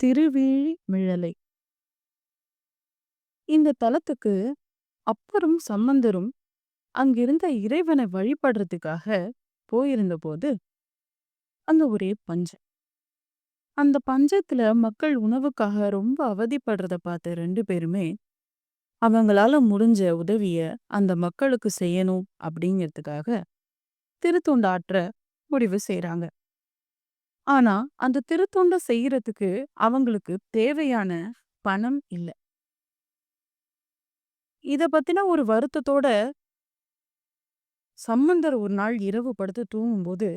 திருவிழிமிழலை. இந்த தலத்துக்கு அப்பரும் சம்பந்தரும் அங்கிருந்த இறைவனை வழிபடுறதுக்காக போயிருந்தபோது, அங்க ஒரே பஞ்சம். அந்த பஞ்சத்துல மக்கள் உணவுக்காக ரொம்ப அவதிப்படுறத பார்த்த ரெண்டு பேருமே, அவங்களால முடிஞ்ச உதவிய அந்த மக்களுக்கு செய்யணும் அப்படிங்கிறதுக்காக திருத்தொண்டாற்ற முடிவு செய்கிறாங்க ஆனா, அந்த திருத்தொண்டை செய்யறதுக்கு அவங்களுக்கு தேவையான பணம் இல்ல. இத பத்தின ஒரு வருத்தத்தோட சம்பந்தர் ஒரு நாள் இரவு படுத்து தூங்கும்போது,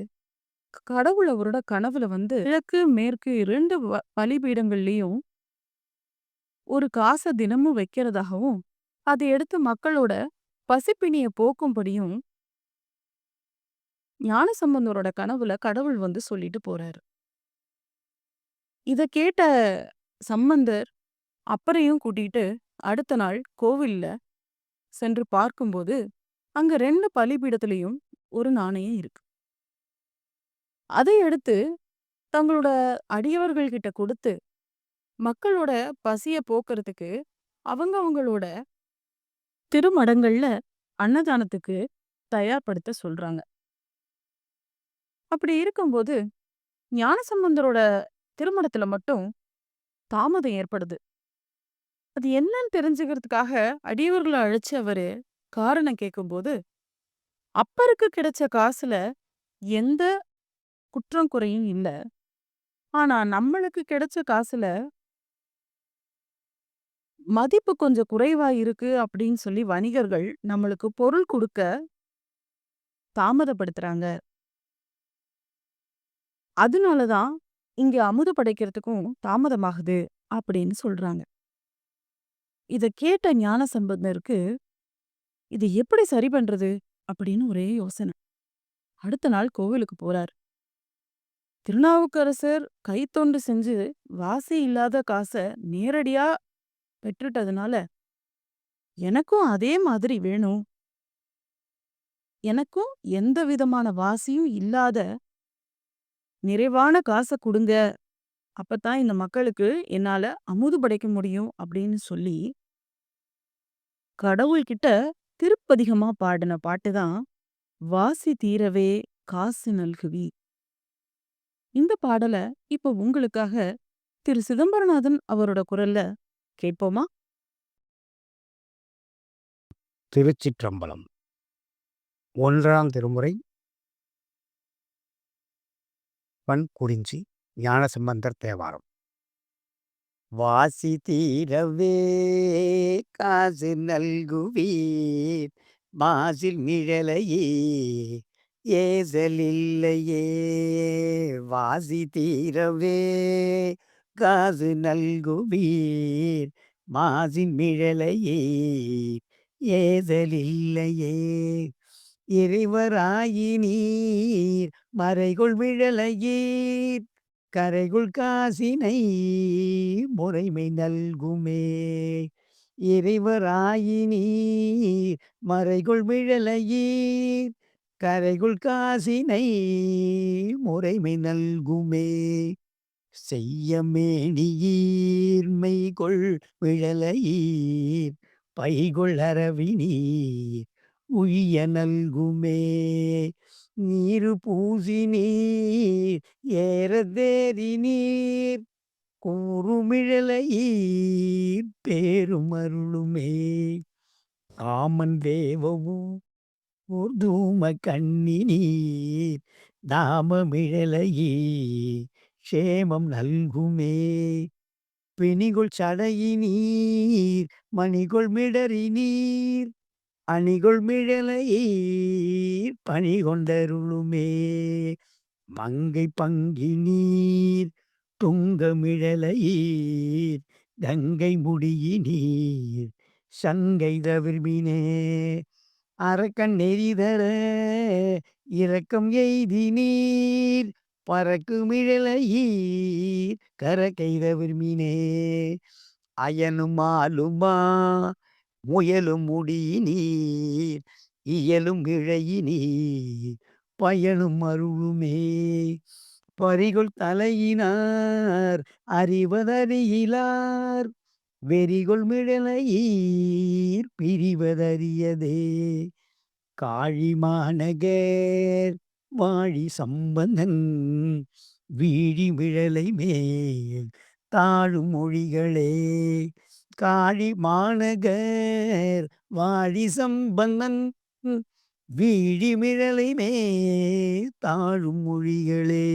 கடவுள் அவரோட கனவுல வந்து கிழக்கு, மேற்கு இரண்டு வ பலிபீடங்கள்லயும் ஒரு காச தினமும் வைக்கிறதாகவும், அத எடுத்து மக்களோட பசிப்பிணிய போக்கும்படியும் ஞானசம்பந்தரோட கனவுல கடவுள் வந்து சொல்லிட்டு போறாரு. இத கேட்ட சம்பந்தர் அப்பறையும் கூட்டிட்டு அடுத்த நாள் கோவில்ல சென்று பார்க்கும்போது, அங்க ரெண்டு பலிபீடத்திலையும் ஒரு நாணயம் இருக்கு. அதை எடுத்து தங்களோட அடியவர்கள் கிட்ட கொடுத்து மக்களோட பசிய போக்குறதுக்கு அவங்க அவங்களோட திருமடங்கள்ல அன்னதானத்துக்கு தயார்படுத்த சொல்றாங்க. அப்படி இருக்கும்போது, ஞானசம்பந்தரோட திருமணத்துல மட்டும் தாமதம் ஏற்படுது. அது என்னன்னு தெரிஞ்சுக்கிறதுக்காக அடியவர்கள அழைச்சு அவரு காரணம் கேட்கும்போது, அப்பருக்கு கிடைச்ச காசுல எந்த குற்றம் குறையும் இல்ல. ஆனா நம்மளுக்கு கிடைச்ச காசுல மதிப்பு கொஞ்சம் குறைவா இருக்கு அப்படின்னு சொல்லி வணிகர்கள் நம்மளுக்கு பொருள் கொடுக்க தாமதப்படுத்துறாங்க. அதனால தான் இங்க அமுது படைக்கிறதுக்கும் தாமதமாகுது அப்படின்னு சொல்றாங்க. இத கேட்ட ஞான சம்பந்தருக்கு "இது எப்படி சரி பண்றது?" அப்படின்னு ஒரே யோசனை. அடுத்த நாள் கோவிலுக்கு போறார். திருநாவுக்கரசர் கைத்தொண்டு செஞ்சு வாசி இல்லாத காச நேரடியா பெற்றுட்டதுனால, எனக்கும் அதே மாதிரி வேணும். எனக்கும் எந்த விதமான வாசியும் இல்லாத நிறைவான காச குடுங்க. அப்பத்தான் இந்த மக்களுக்கு என்னால அமுது படைக்க முடியும் அப்படின்னு சொல்லி கடவுள்கிட்ட திருப்பதிகமா பாடின பாட்டு தான் "வாசி தீரவே காசு நல்குவி". இந்த பாடல இப்போ உங்களுக்காக திரு சிதம்பரநாதன் அவரோட குரல்ல கேட்போமா? திருச்சிற்றம்பலம். ஒன்றாம் திருமுறை பண் குறிஞ்சி ஞானசம்பந்தர் தேவாரம். வாசி தீரவே காசு நல்குவீர் மாசில் மிழலையே ஏசலில்லையே வாசி தீரவே காசு நல்குவீர் மாசின் மிழலையே ஏதலில்லையே இறைவராயினீர் மறைகுள் விழலையீர். கரைகுள் காசினை முறைமை நல்குமே. இறைவராயினீர் மறைகுள் விழலையீர். கரைகுள் காசினை முறைமை நல்குமே. செய்யமேனியீர் கொள் விழலையீர். பைகொள் அரவினீர் உய்ய நல்குமே. நீரு பூசி நீர் ஏறதேறி நீர் கூறுமிழலையீர் பேரும் அருளுமே ஆமன் தேவவும் ஓர் தூம கண்ணி நீர் தாமமிழலையீர் சேமம் நல்குமே. பிணிகொள் சடையினீர் மணிகொள் மிடறினீர் அணிகொள் மிழலை பணி கொண்டருளுமே மங்கை பங்கினீர் துங்க மிழலையீர் கங்கை முடியினீர் சங்கை தவிர்மினே. அரக்கன் நெறிதர இரக்கம் எய்தினீர் பறக்குமிழலையீர் கரகைத விரும்பினே அயனும் ஆளுமா முயலும் முடியினீர் இயலும் இழையினீர் பயனும் அருளுமே. பறிகொள் தலையினார் அறிவதறியிலார் வெறிகொள் மிழலையீர் பிரிவதறியதே. காழிமாநகர் வாழி சம்பந்தன் வீழி மிழலை மேல் தாழும் மொழிகளே. காழி மாநகர் வாழி சம்பந்தன் வீழிமிழலை மே தாழும் மொழிகளே.